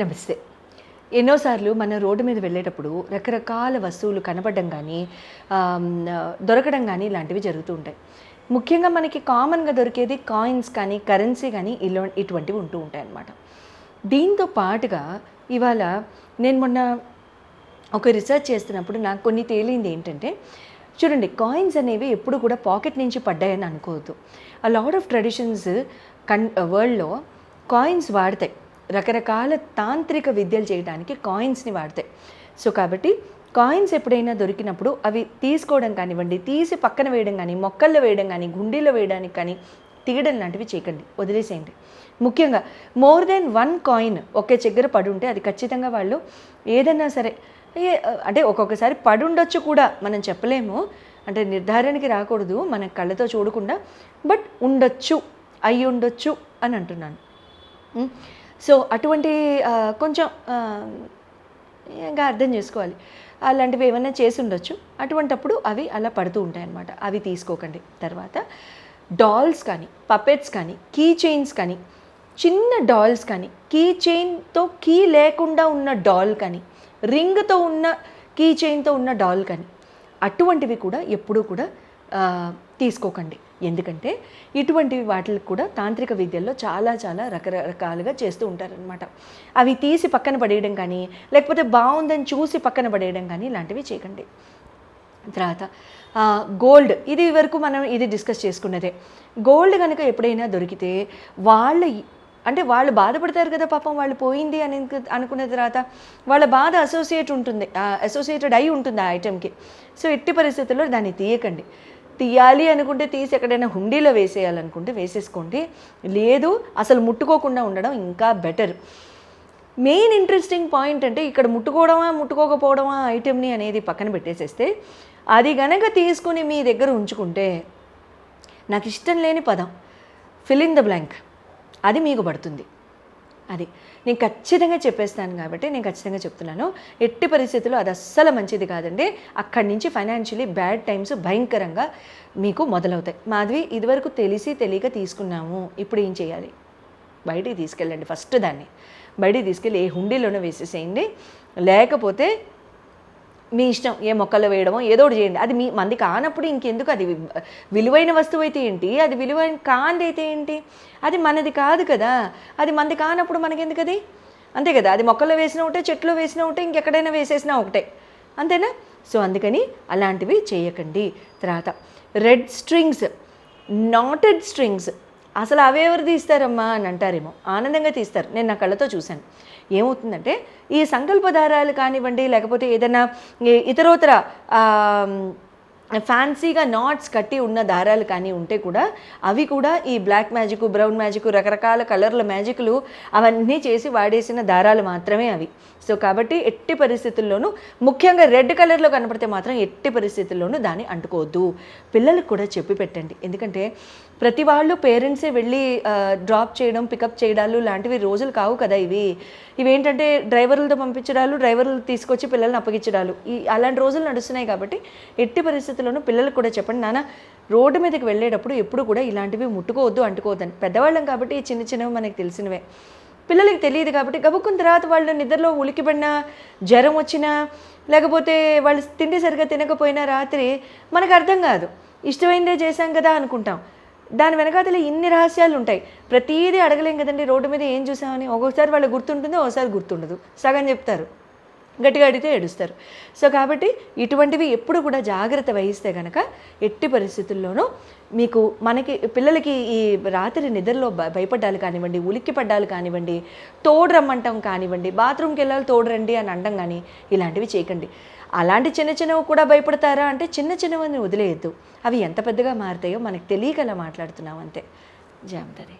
నమస్తే. ఎన్నోసార్లు మన రోడ్డు మీద వెళ్ళేటప్పుడు రకరకాల వస్తువులు కనపడడం కానీ దొరకడం కానీ ఇలాంటివి జరుగుతూ ఉంటాయి. ముఖ్యంగా మనకి కామన్గా దొరికేది కాయిన్స్ కానీ కరెన్సీ కానీ ఇలా ఇటువంటివి ఉంటూ ఉంటాయి అన్నమాట దీంతో పాటుగా ఇవాళ నేను మొన్న ఒక రీసెర్చ్ చేస్తున్నప్పుడు నాకు కొన్ని తేలింది ఏంటంటే చూడండి కాయిన్స్ అనేవి ఎప్పుడు కూడా పాకెట్ నుంచి పడ్డాయని అనుకోవద్దు. ఆ లాట్ ఆఫ్ ట్రెడిషన్స్ కన్ వరల్డ్లో కాయిన్స్ వాడతాయి. రకరకాల తాంత్రిక విద్యలు చేయడానికి కాయిన్స్ని వాడతాయి సో కాబట్టి కాయిన్స్ ఎప్పుడైనా దొరికినప్పుడు అవి తీసుకోవడం కానివ్వండి తీసి పక్కన వేయడం కానీ మొక్కల్లో వేయడం కానీ గుండీలో వేయడానికి కానీ తీయడం లాంటివి చేయకండి వదిలేసేయండి. ముఖ్యంగా మోర్ దెన్ వన్ కాయిన్ ఒకే దగ్గర పడి ఉంటే అది ఖచ్చితంగా వాళ్ళు ఏదైనా సరే అంటే ఒక్కొక్కసారి పడి ఉండొచ్చు కూడా మనం చెప్పలేము. అంటే నిర్ధారణకి రాకూడదు మన కళ్ళతో చూడకుండా బట్ ఉండొచ్చు అయి ఉండొచ్చు అని అంటున్నాను. సో అటువంటి కొంచెం ఇంకా అర్థం చేసుకోవాలి. అలాంటివి ఏమైనా చేసి ఉండొచ్చు. అటువంటప్పుడు అవి అలా పడుతూ ఉంటాయి అన్నమాట అవి తీసుకోకండి. తర్వాత డాల్స్ కానీ పపెట్స్ కానీ కీ చైన్స్ కానీ చిన్న డాల్స్ కానీ కీ చైన్తో కీ లేకుండా ఉన్న డాల్ కానీ రింగ్తో ఉన్న కీ చైన్తో ఉన్న డాల్ కానీ అటువంటివి కూడా ఎప్పుడూ కూడా తీసుకోకండి. ఎందుకంటే ఇటువంటి వాటికి కూడా తాంత్రిక విద్యల్లో చాలా చాలా రకరకాలుగా చేస్తూ ఉంటారనమాట అవి తీసి పక్కన పడేయడం కానీ లేకపోతే బాగుందని చూసి పక్కన పడేయడం కానీ ఇలాంటివి చేయకండి. తర్వాత గోల్డ్. ఇది వరకు మనం ఇది డిస్కస్ చేసుకున్నదే. గోల్డ్ కనుక ఎప్పుడైనా దొరికితే వాళ్ళ అంటే వాళ్ళు బాధపడతారు కదా పాపం వాళ్ళు పోయింది అని అనుకున్న తర్వాత వాళ్ళ బాధ అసోసియేట్ ఉంటుంది. అసోసియేటెడ్ అయి ఉంటుంది ఆ ఐటెంకి. సో ఎట్టి పరిస్థితుల్లో దాన్ని తీయకండి. తీయాలి అనుకుంటే తీసి ఎక్కడైనా హుండీలో వేసేయాలనుకుంటే వేసేసుకోండి. లేదు అసలు ముట్టుకోకుండా ఉండడం ఇంకా బెటర్. మెయిన్ ఇంట్రెస్టింగ్ పాయింట్ అంటే ఇక్కడ ముట్టుకోవడమా ముట్టుకోకపోవడమా ఐటెంని అనేది పక్కన పెట్టేసేస్తే అది గనక తీసుకుని మీ దగ్గర ఉంచుకుంటే నాకు ఇష్టం లేని పదం ఫిల్ ఇన్ ద బ్లాంక్ అది మీకు పడుతుంది. అది. నేను ఖచ్చితంగా చెప్పేస్తాను కాబట్టి నేను ఖచ్చితంగా చెప్తున్నాను. ఎట్టి పరిస్థితుల్లో అది అస్సలు మంచిది కాదండి. అక్కడి నుంచి ఫైనాన్షియలీ బ్యాడ్ టైమ్స్ భయంకరంగా మీకు మొదలవుతాయి. మాధవి ఇదివరకు తెలిసి తెలియక తీసుకున్నాము. ఇప్పుడు ఏం చేయాలి? బయటికి తీసుకెళ్ళండి ఫస్ట్ దాన్ని. బయటికి తీసుకెళ్ళి ఏ హుండీలోనే వేసేసేయండి. లేకపోతే మీ ఇష్టం ఏ మొక్కలు వేయడమో ఏదో ఒకటి చేయండి. అది మీ మంది కానప్పుడు ఇంకెందుకు? అది విలువైన వస్తువు అయితే ఏంటి? అది విలువైన కాంది అయితే ఏంటి? అది మనది కాదు కదా. అది మంది కానప్పుడు మనకెందుకు అది? అంతే కదా. అది మొక్కల్లో వేసిన ఒకటే చెట్లో వేసినా ఒకటే ఇంకెక్కడైనా వేసేసినా ఒకటే. అంతేనా? సో అందుకని అలాంటివి చేయకండి. తర్వాత రెడ్ స్ట్రింగ్స్ నాటెడ్ స్ట్రింగ్స్ అసలు అవేవరు తీస్తారమ్మా అని అంటారేమో. ఆనందంగా తీస్తారు. నేను నా కళ్ళతో చూశాను. ఏమవుతుందంటే ఈ సంకల్ప దారాలు కానివ్వండి లేకపోతే ఏదైనా ఇతరోతర ఫ్యాన్సీగా నాట్స్ కట్టి ఉన్న దారాలు కానీ ఉంటే కూడా అవి కూడా ఈ బ్లాక్ మ్యాజిక్ బ్రౌన్ మ్యాజిక్ రకరకాల కలర్ల మ్యాజిక్లు అవన్నీ చేసి వాడేసిన దారాలు మాత్రమే అవి. సో కాబట్టి ఎట్టి పరిస్థితుల్లోనూ ముఖ్యంగా రెడ్ కలర్లో కనపడితే మాత్రం ఎట్టి పరిస్థితుల్లోనూ దాన్ని అంటుకోవద్దు. పిల్లలకు కూడా చెప్పి పెట్టండి. ఎందుకంటే ప్రతి వాళ్ళు పేరెంట్సే వెళ్ళి డ్రాప్ చేయడం పికప్ చేయడాలు లాంటివి రోజులు కావు కదా ఇవి. ఇవేంటంటే డ్రైవర్లతో పంపించడాలు డ్రైవర్లు తీసుకొచ్చి పిల్లల్ని అప్పగించడాలు. ఈ అలాంటి రోజులు నడుస్తున్నాయి కాబట్టి ఎట్టి పరిస్థితుల్లోనూ పిల్లలకు కూడా చెప్పండి నాన్న రోడ్డు మీదకి వెళ్ళేటప్పుడు ఎప్పుడు కూడా ఇలాంటివి ముట్టుకోవద్దు అంటుకోవద్దని. పెద్దవాళ్ళం కాబట్టి ఈ చిన్న చిన్నవి మనకి తెలిసినవే. పిల్లలకి తెలియదు కాబట్టి గబుక్కున్న తర్వాత వాళ్ళు నిద్రలో ఉలికిపడినా జ్వరం వచ్చినా లేకపోతే వాళ్ళు తిండి సరిగ్గా తినకపోయినా రాత్రి మనకు అర్థం కాదు. ఇష్టమైందే చేశాం కదా అనుకుంటాం. దాని వెనకాతల ఇన్ని రహస్యాలు ఉంటాయి ప్రతిదీ అడగలేం కదండి రోడ్డు మీద ఏం చూసామని. ఒక్కొక్కసారి వాళ్ళు గుర్తుంటుంది ఒకసారి గుర్తుండదు. సగం చెప్తారు. గట్టిగా అడిగితే ఏడుస్తారు. సో కాబట్టి ఇటువంటివి ఎప్పుడు కూడా జాగ్రత్త వహిస్తే కనుక ఎట్టి పరిస్థితుల్లోనూ మీకు మనకి పిల్లలకి ఈ రాత్రి నిద్రలో భయపడ్డాలు కానివ్వండి ఉలిక్కి పడ్డాలు కానివ్వండి తోడు రమ్మంటాం కానివ్వండి బాత్రూమ్కి వెళ్ళాలి తోడు రండి అని అండం కానీ ఇలాంటివి చేయకండి. అలాంటి చిన్న చిన్నవి కూడా భయపడతారా అంటే చిన్న చిన్నవని వదిలేయద్దు. అవి ఎంత పెద్దగా మారుతాయో మనకు తెలియక అలా మాట్లాడుతున్నాం అంతే. జామతరి